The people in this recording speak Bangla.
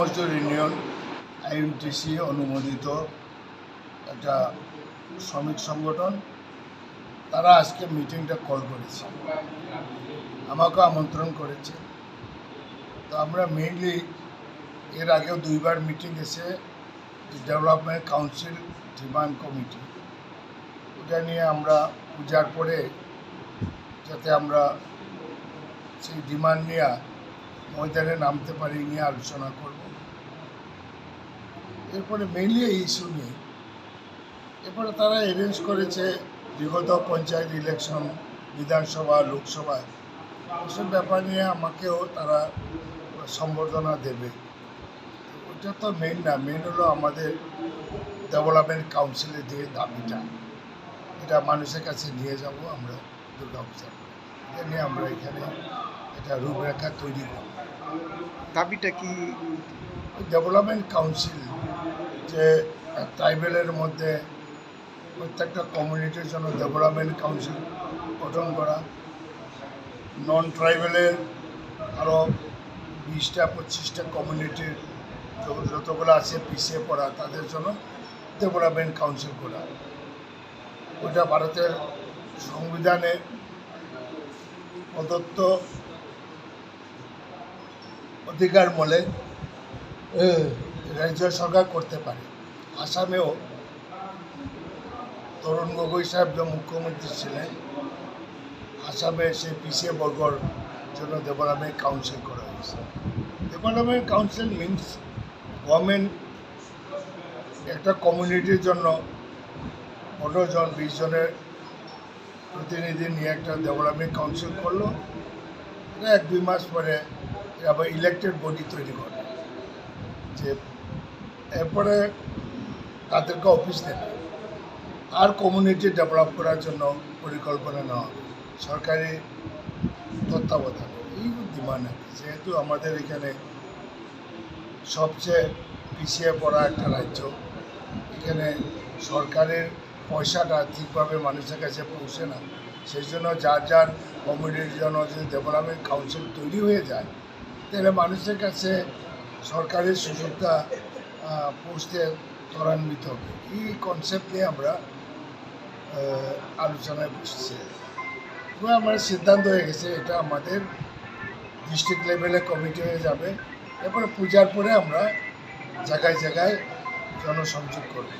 মজদুর ইউনিয়ন আইএমটিসি অনুমোদিত একটা শ্রমিক সংগঠন। তারা আজকে মিটিংটা কল করেছে। আমাকেও আমন্ত্রণ করেছে। তো আমরা মেইনলি এর আগেও দুইবার মিটিং এসে ডেভেলপমেন্ট কাউন্সিল ডিমান্ড কমিটি ওটা নিয়ে আমরা পূজার পরে যাতে আমরা সেই ডিমান্ড নিয়ে ময়দানে নামতে পারি নিয়ে আলোচনা করব। এরপরে মেইনলি এই ইস্যু নিয়ে। এরপরে তারা অ্যারেঞ্জ করেছে বিগত পঞ্চায়েত ইলেকশন বিধানসভা লোকসভা। এসব ব্যাপার নিয়ে আমাকেও তারা সম্বর্ধনা দেবে। ওটা তো মেইন না মেইন হলো আমাদের ডেভেলপমেন্ট কাউন্সিলের যে দাবিটা এটা মানুষের কাছে নিয়ে যাব আমরা দুর্গা পূজা এটা নিয়ে আমরা এখানে এটা রূপরেখা তৈরি করব। দাবিটা কি? ডেভেলপমেন্ট কাউন্সিল যে ট্রাইবেলের মধ্যে প্রত্যেকটা কমিউনিটির জন্য ডেভেলপমেন্ট কাউন্সিল গঠন করা। নন ট্রাইবেলের আরও বিশটা, পঁচিশটা কমিউনিটির যতগুলো আছে পিছিয়ে পড়া, তাদের জন্য ডেভেলপমেন্ট কাউন্সিল করা। ওটা ভারতের সংবিধানে প্রদত্ত অধিকার বলে। রাজ্য সরকার করতে পারে। আসামেও তরুণ গগৈ সাহেব যে মুখ্যমন্ত্রী ছিলেন আসামে সে পিছিয়ে বর্গর জন্য ডেভেলপমেন্ট কাউন্সিল করা হয়েছে। ডেভেলপমেন্ট কাউন্সিল মিনস গভর্নমেন্ট একটা কমিউনিটির জন্য পনেরো জন, বিশ জনের প্রতিনিধি নিয়ে একটা ডেভেলপমেন্ট কাউন্সিল করল। এক দুই মাস পরে আবার ইলেকটেড বডি তৈরি করে। যে এরপরে তাদেরকে অফিস দেবে। আর কমিউনিটি ডেভেলপ করার জন্য পরিকল্পনা নেওয়া সরকারি তত্ত্বাবধান। এই ডিমান্ড যেহেতু আমাদের এখানে সবচেয়ে পিছিয়ে পড়া একটা রাজ্য, এখানে সরকারের পয়সাটা ঠিকভাবে মানুষের কাছে পৌঁছে না। সেই জন্য যার যার কমিউনিটির জন্য যদি ডেভেলপমেন্ট কাউন্সিল তৈরি হয়ে যায়, তাহলে মানুষের কাছে সরকারের সুযোগটা পৌঁছতে ত্বরান্বিত। হবে এই কনসেপ্ট নিয়ে আমরা আলোচনায় বসছি। এবং আমার সিদ্ধান্ত হয়ে গেছে, এটা আমাদের ডিস্ট্রিক্ট লেভেলে কমিটি হয়ে যাবে। এরপরে পূজার পরে আমরা জায়গায় জায়গায় জনসংযোগ করব।